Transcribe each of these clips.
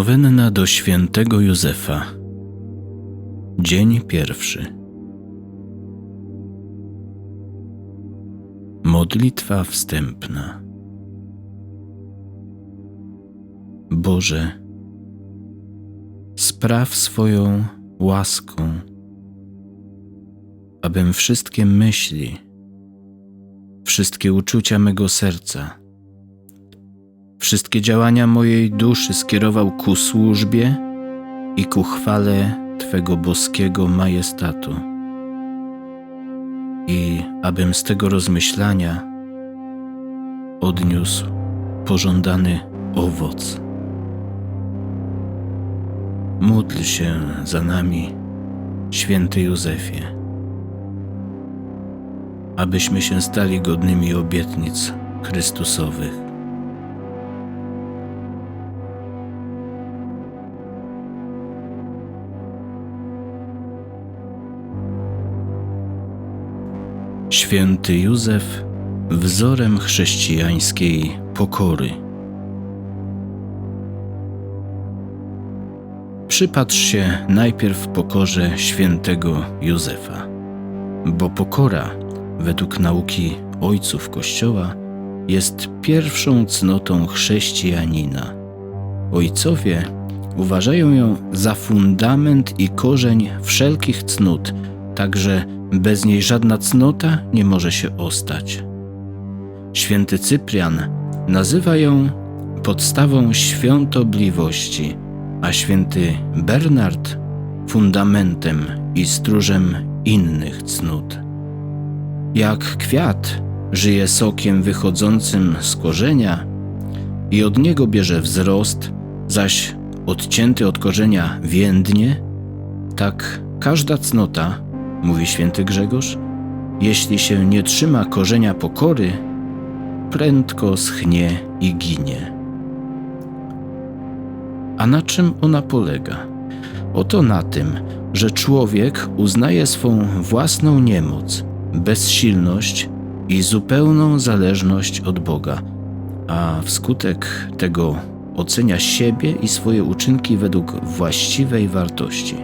Nowenna do świętego Józefa. Dzień pierwszy. Modlitwa wstępna. Boże, spraw swoją łaską, abym wszystkie myśli, wszystkie uczucia mego serca, wszystkie działania mojej duszy skierował ku służbie i ku chwale Twego boskiego majestatu. I abym z tego rozmyślania odniósł pożądany owoc. Módl się za nami, święty Józefie, abyśmy się stali godnymi obietnic Chrystusowych. Święty Józef wzorem chrześcijańskiej pokory. Przypatrz się najpierw pokorze świętego Józefa, bo pokora, według nauki ojców Kościoła, jest pierwszą cnotą chrześcijanina. Ojcowie uważają ją za fundament i korzeń wszelkich cnót, także bez niej żadna cnota nie może się ostać. Święty Cyprian nazywa ją podstawą świątobliwości, a święty Bernard fundamentem i stróżem innych cnót. Jak kwiat żyje sokiem wychodzącym z korzenia i od niego bierze wzrost, zaś odcięty od korzenia więdnie, tak każda cnota mówi święty Grzegorz, jeśli się nie trzyma korzenia pokory, prędko schnie i ginie. A na czym ona polega? Oto na tym, że człowiek uznaje swą własną niemoc, bezsilność i zupełną zależność od Boga, a wskutek tego ocenia siebie i swoje uczynki według właściwej wartości.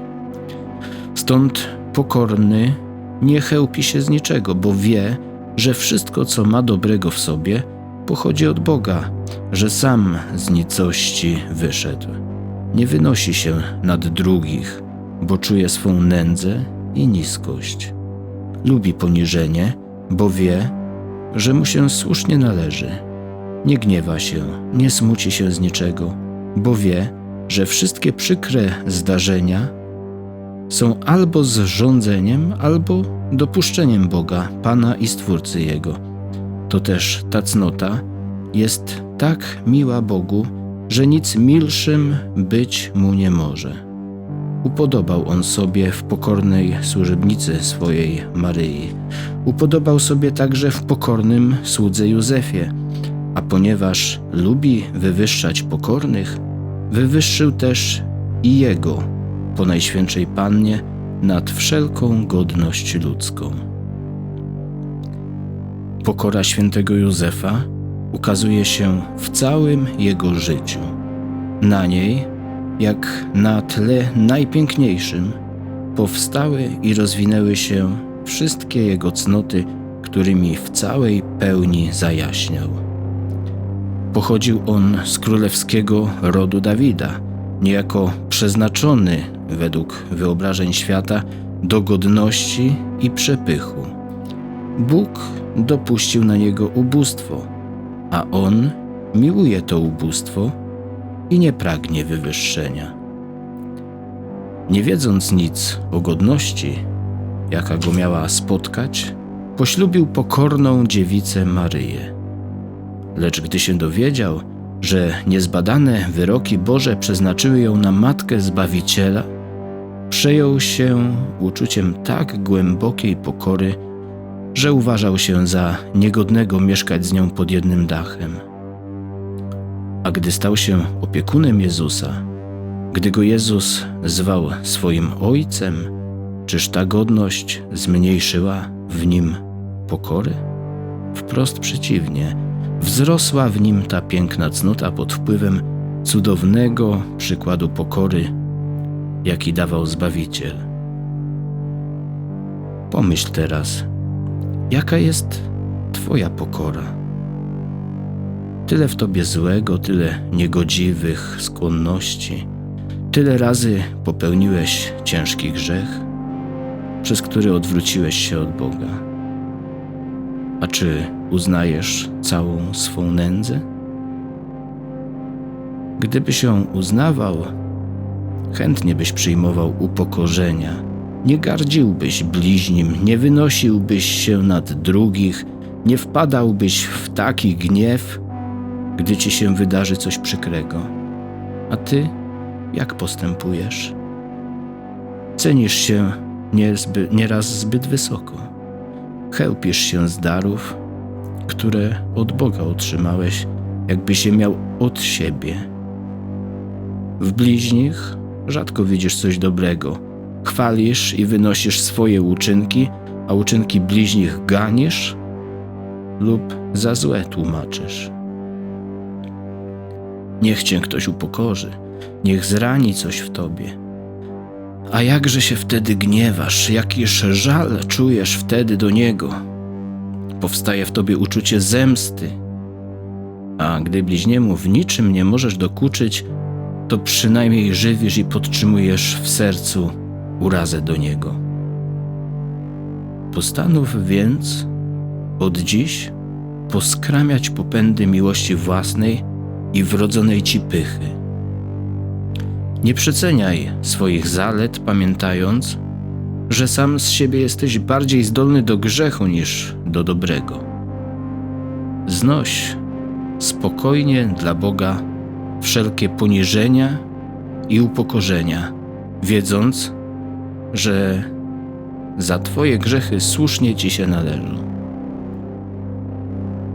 Stąd pokorny nie chełpi się z niczego, bo wie, że wszystko, co ma dobrego w sobie, pochodzi od Boga, że sam z nicości wyszedł. Nie wynosi się nad drugich, bo czuje swą nędzę i niskość. Lubi poniżenie, bo wie, że mu się słusznie należy. Nie gniewa się, nie smuci się z niczego, bo wie, że wszystkie przykre zdarzenia są albo zrządzeniem, albo dopuszczeniem Boga, Pana i Stwórcy Jego. To też ta cnota jest tak miła Bogu, że nic milszym być mu nie może. Upodobał on sobie w pokornej służebnicy swojej Maryi. Upodobał sobie także w pokornym słudze Józefie, a ponieważ lubi wywyższać pokornych, wywyższył też i jego po Najświętszej Pannie nad wszelką godność ludzką. Pokora świętego Józefa ukazuje się w całym jego życiu. Na niej, jak na tle najpiękniejszym, powstały i rozwinęły się wszystkie jego cnoty, którymi w całej pełni zajaśniał. Pochodził on z królewskiego rodu Dawida, niejako przeznaczony według wyobrażeń świata do godności i przepychu. Bóg dopuścił na niego ubóstwo, a on miłuje to ubóstwo i nie pragnie wywyższenia. Nie wiedząc nic o godności, jaka go miała spotkać, poślubił pokorną dziewicę Maryję. Lecz gdy się dowiedział, że niezbadane wyroki Boże przeznaczyły ją na matkę Zbawiciela, przejął się uczuciem tak głębokiej pokory, że uważał się za niegodnego mieszkać z nią pod jednym dachem. A gdy stał się opiekunem Jezusa, gdy go Jezus zwał swoim ojcem, czyż ta godność zmniejszyła w nim pokory? Wprost przeciwnie, wzrosła w nim ta piękna cnota pod wpływem cudownego przykładu pokory, jaki dawał Zbawiciel. Pomyśl teraz, jaka jest Twoja pokora. Tyle w Tobie złego, tyle niegodziwych skłonności, tyle razy popełniłeś ciężki grzech, przez który odwróciłeś się od Boga. A czy uznajesz całą swą nędzę? Gdybyś ją uznawał, chętnie byś przyjmował upokorzenia, nie gardziłbyś bliźnim, nie wynosiłbyś się nad drugich, nie wpadałbyś w taki gniew, gdy ci się wydarzy coś przykrego. A ty jak postępujesz? Cenisz się niezby, nieraz zbyt wysoko. Chełpisz się z darów, które od Boga otrzymałeś, jakbyś je miał od siebie. W bliźnich rzadko widzisz coś dobrego. Chwalisz i wynosisz swoje uczynki, a uczynki bliźnich ganisz lub za złe tłumaczysz. Niech cię ktoś upokorzy, niech zrani coś w tobie. A jakże się wtedy gniewasz, jakiż żal czujesz wtedy do niego. Powstaje w tobie uczucie zemsty. A gdy bliźniemu w niczym nie możesz dokuczyć, to przynajmniej żywisz i podtrzymujesz w sercu urazę do niego. Postanów więc od dziś poskramiać popędy miłości własnej i wrodzonej ci pychy. Nie przeceniaj swoich zalet, pamiętając, że sam z siebie jesteś bardziej zdolny do grzechu niż do dobrego. Znoś spokojnie dla Boga wszelkie poniżenia i upokorzenia, wiedząc, że za Twoje grzechy słusznie Ci się należą.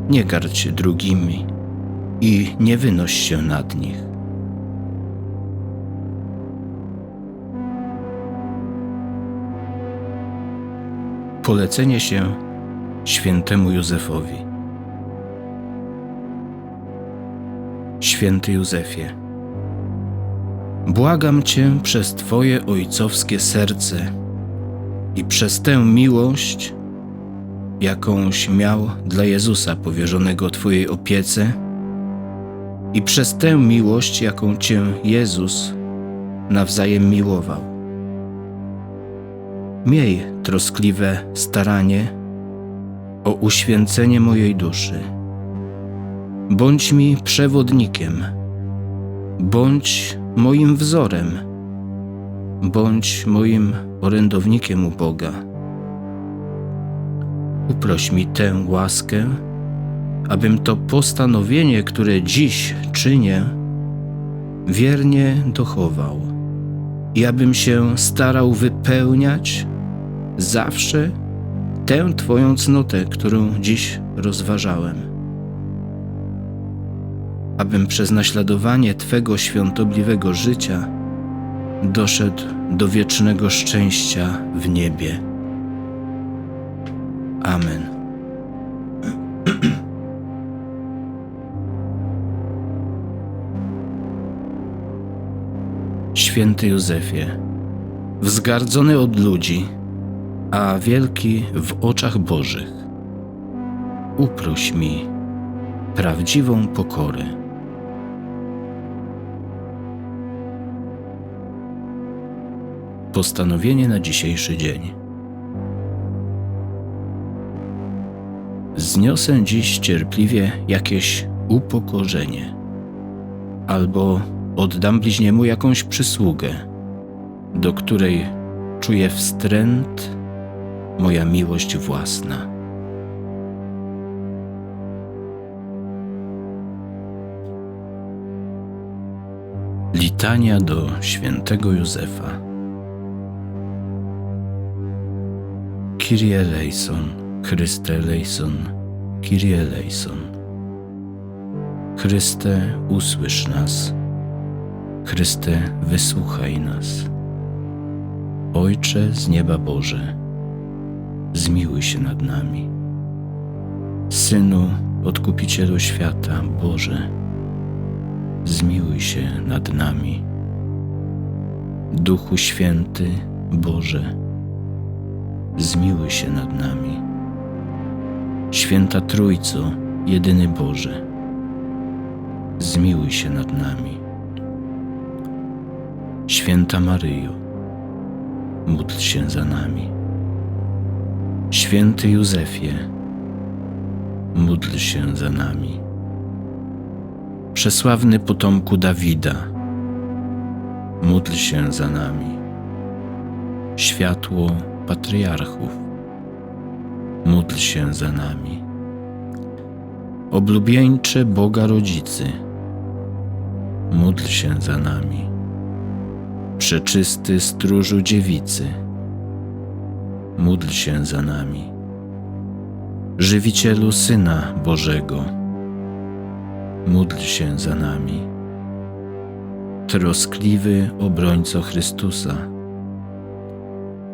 Nie gardź się drugimi i nie wynoś się nad nich. Polecenie się świętemu Józefowi. Święty Józefie, błagam Cię przez Twoje ojcowskie serce i przez tę miłość, jakąś miał dla Jezusa powierzonego Twojej opiece, i przez tę miłość, jaką Cię Jezus nawzajem miłował. Miej troskliwe staranie o uświęcenie mojej duszy. Bądź mi przewodnikiem, bądź moim wzorem, bądź moim orędownikiem u Boga. Uproś mi tę łaskę, abym to postanowienie, które dziś czynię, wiernie dochował i abym się starał wypełniać zawsze tę Twoją cnotę, którą dziś rozważałem. Abym przez naśladowanie Twego świątobliwego życia doszedł do wiecznego szczęścia w niebie. Amen. Święty Józefie, wzgardzony od ludzi, a wielki w oczach Bożych, uproś mi prawdziwą pokorę. Postanowienie na dzisiejszy dzień. Zniosę dziś cierpliwie jakieś upokorzenie, albo oddam bliźniemu jakąś przysługę, do której czuję wstręt moja miłość własna. Litania do świętego Józefa. Kyrie eleison, Chryste eleison, Kyrie eleison. Chryste, usłysz nas. Chryste, wysłuchaj nas. Ojcze z nieba Boże, zmiłuj się nad nami. Synu, Odkupicielu świata, Boże, zmiłuj się nad nami. Duchu Święty, Boże, zmiłuj się nad nami. Święta Trójco, jedyny Boże, zmiłuj się nad nami. Święta Maryjo, módl się za nami. Święty Józefie, módl się za nami. Przesławny potomku Dawida, módl się za nami. Światło patriarchów, módl się za nami. Oblubieńcze Boga Rodzicy, módl się za nami. Przeczysty stróżu dziewicy, módl się za nami. Żywicielu Syna Bożego, módl się za nami. Troskliwy obrońco Chrystusa,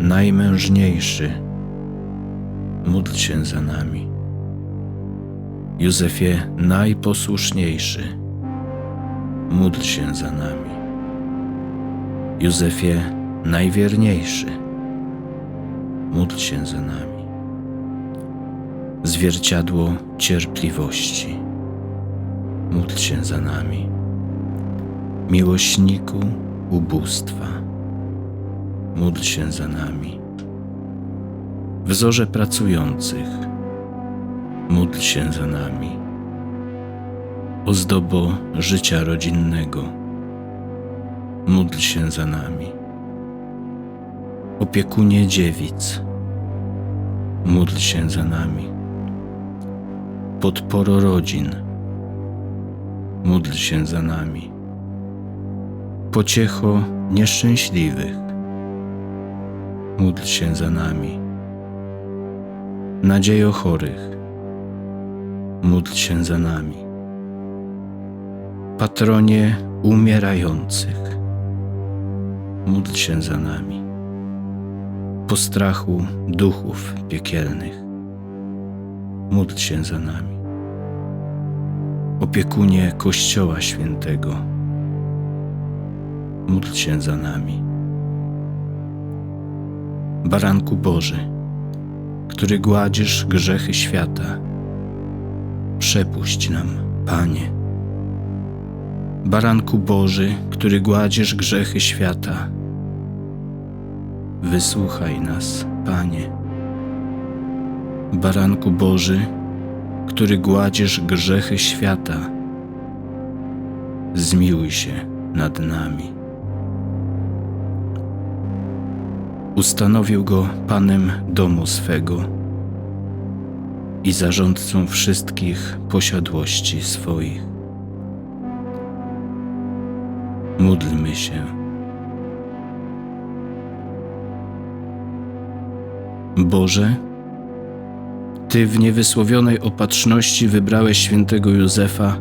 Najmężniejszy, módl się za nami. Józefie Najposłuszniejszy, módl się za nami. Józefie Najwierniejszy, módl się za nami. Zwierciadło cierpliwości, módl się za nami. Miłośniku ubóstwa, módl się za nami. Wzorze pracujących, módl się za nami. Ozdobo życia rodzinnego, módl się za nami. Opiekunie dziewic, módl się za nami. Podporo rodzin, módl się za nami. Pociecho nieszczęśliwych, módl się za nami. Nadziejo chorych, módl się za nami. Patronie umierających, módl się za nami. Postrachu duchów piekielnych, módl się za nami. Opiekunie Kościoła Świętego, módl się za nami. Baranku Boży, który gładzisz grzechy świata, przepuść nam, Panie. Baranku Boży, który gładzisz grzechy świata, wysłuchaj nas, Panie. Baranku Boży, który gładzisz grzechy świata, zmiłuj się nad nami. Ustanowił go Panem domu swego i zarządcą wszystkich posiadłości swoich. Módlmy się. Boże, Ty w niewysłowionej opatrzności wybrałeś świętego Józefa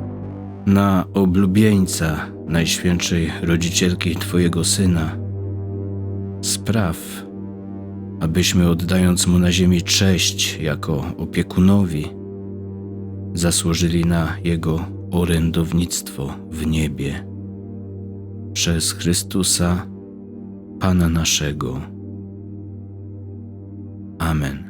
na oblubieńca Najświętszej Rodzicielki Twojego Syna. Spraw, abyśmy oddając Mu na ziemi cześć jako opiekunowi, zasłużyli na Jego orędownictwo w niebie. Przez Chrystusa, Pana naszego. Amen.